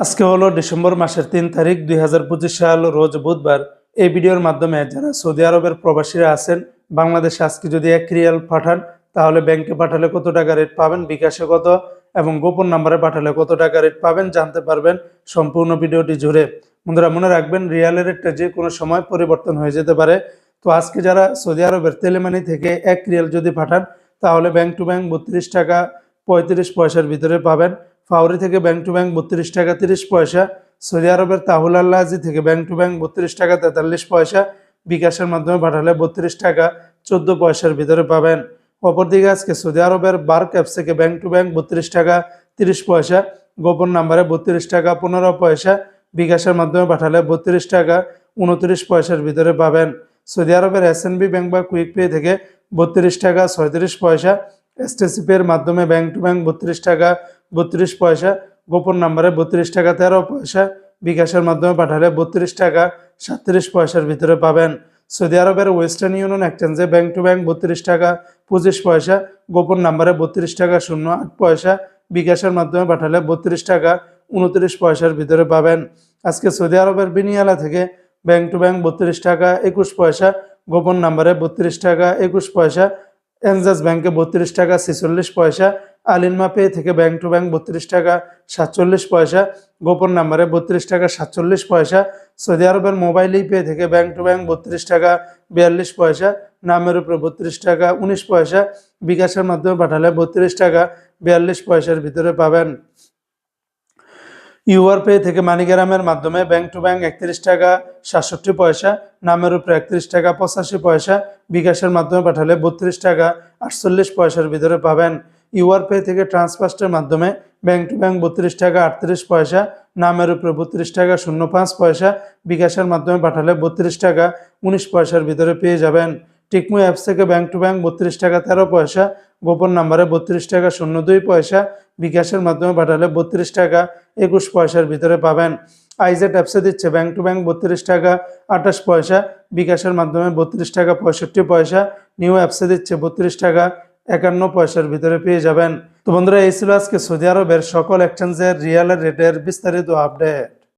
আজকে হলো ডিসেম্বর মাসের তিন তারিখ দুই হাজার পঁচিশ সাল, রোজ বুধবার। এই ভিডিওর মাধ্যমে যারা সৌদি আরবের প্রবাসীরা আছেন, বাংলাদেশে আজকে যদি এক রিয়াল পাঠান, তাহলে ব্যাংকে পাঠালে কত টাকা রেট পাবেন, বিকাশে কত, এবং গোপন নাম্বারে পাঠালে কত টাকা রেট পাবেন, জানতে পারবেন সম্পূর্ণ ভিডিওটি জুড়ে। বন্ধুরা, মনে রাখবেন, রিয়ালের রেটটা যে কোনো সময় পরিবর্তন হয়ে যেতে পারে। তো আজকে যারা সৌদি আরবের তেলেমানি থেকে এক রিয়াল যদি পাঠান, তাহলে ব্যাংক টু ব্যাংক বত্রিশ টাকা পঁয়ত্রিশ পয়সার ভিতরে পাবেন। ফাউরি থেকে ব্যাংক টু ব্যাংক বত্রিশ টাকা তিরিশ পয়সা, সৌদি আরবের তাহুল আল্লাহাজি থেকে ব্যাংক টু ব্যাংক বত্রিশ টাকা তেতাল্লিশ পয়সা, বিকাশের মাধ্যমে পাঠালে বত্রিশ টাকা চোদ্দ পয়সার ভিতরে পাবেন। অপরদিকে আজকে সৌদি আরবের বার্ক অ্যাপস থেকে ব্যাংক টু ব্যাংক বত্রিশ টাকা তিরিশ পয়সা, গোপন নাম্বারে বত্রিশ টাকা পনেরো পয়সা, বিকাশের মাধ্যমে পাঠালে বত্রিশ টাকা উনত্রিশ পয়সার ভিতরে পাবেন। সৌদি আরবের এস ব্যাংক বা কুইক পে থেকে বত্রিশ টাকা ছয়ত্রিশ পয়সা এসটিসি পের মাধ্যমে ব্যাংক টু ব্যাংক বত্রিশ টাকা, বত্রিশ পয়সা, গোপন নাম্বারে বত্রিশ টাকা, তেরো পয়সা, বিকাশের মাধ্যমে পাঠালে বত্রিশ টাকা সাতত্রিশ পয়সার ভিতরে পাবেন। সৌদি আরবের ওয়েস্টার্ন ইউনিয়ন এক্সচেঞ্জে ব্যাংক টু ব্যাংক বত্রিশ টাকা, পঁচিশ পয়সা, গোপন নাম্বারে বত্রিশ টাকা, শূন্য আট পয়সা, বিকাশের মাধ্যমে পাঠালে বত্রিশ টাকা, উনত্রিশ পয়সার ভিতরে পাবেন। আজকে সৌদি আরবের বিনিয়ালা থেকে ব্যাংক টু ব্যাংক বত্রিশ টাকা, একুশ পয়সা, গোপন নাম্বারে বত্রিশ টাকা, একুশ পয়সা এনজাস ব্যাংকে বত্রিশ টাকা ছেচল্লিশ পয়সা, আলিনমা পে থেকে ব্যাংক টু ব্যাংক বত্রিশ টাকা সাতচল্লিশ পয়সা, গোপন নাম্বারে বত্রিশ টাকা সাতচল্লিশ পয়সা, সৌদি আরবের মোবাইল পে থেকে ব্যাংক টু ব্যাংক বত্রিশ টাকা বিয়াল্লিশ পয়সা, নামের উপরে বত্রিশ টাকা উনিশ পয়সা, বিকাশের মাধ্যমে পাঠালে বত্রিশ টাকা বিয়াল্লিশ পয়সার ভিতরে পাবেন। ইউআর পে থেকে মানিগ্রামের মাধ্যমে ব্যাংক টু ব্যাংক একত্রিশ টাকা সাতষট্টি পয়সা, নামের উপরে একত্রিশ টাকা পঁচাশি পয়সা, বিকাশের মাধ্যমে পাঠালে বত্রিশ টাকা আটচল্লিশ পয়সার ভিতরে পাবেন। ইউআর পে থেকে ট্রান্সফার্স্টের মাধ্যমে ব্যাংক টু ব্যাংক বত্রিশ টাকা আটত্রিশ পয়সা, নামের উপরে বত্রিশ টাকা শূন্য পাঁচ পয়সা, বিকাশের মাধ্যমে পাঠালে বত্রিশ টাকা উনিশ পয়সার ভিতরে পেয়ে যাবেন। টিকমু অ্যাপস থেকে ব্যাংক টু ব্যাংক বত্রিশ টাকা তেরো পয়সা, গোপন নাম্বারে বত্রিশ টাকা শূন্য দুই পয়সা, বিকাশের মাধ্যমে পাঠালে বত্রিশ টাকা একুশ পয়সার ভিতরে পাবেন। আইজেট অ্যাপসে দিচ্ছে ব্যাংক টু ব্যাংক বত্রিশ টাকা, আঠাশ পয়সা। বিকাশের মাধ্যমে বত্রিশ টাকা, পঁয়ষট্টি পয়সা। নিউ অ্যাপসে দিচ্ছে বত্রিশ টাকা, একান্ন পয়সার ভিতরে পেয়ে যাবেন। তো বন্ধুরা, এই ছিল আজকে সৌদি আরবের সকল এক্সচেঞ্জের রিয়ালের রেটের বিস্তারিত আপডেট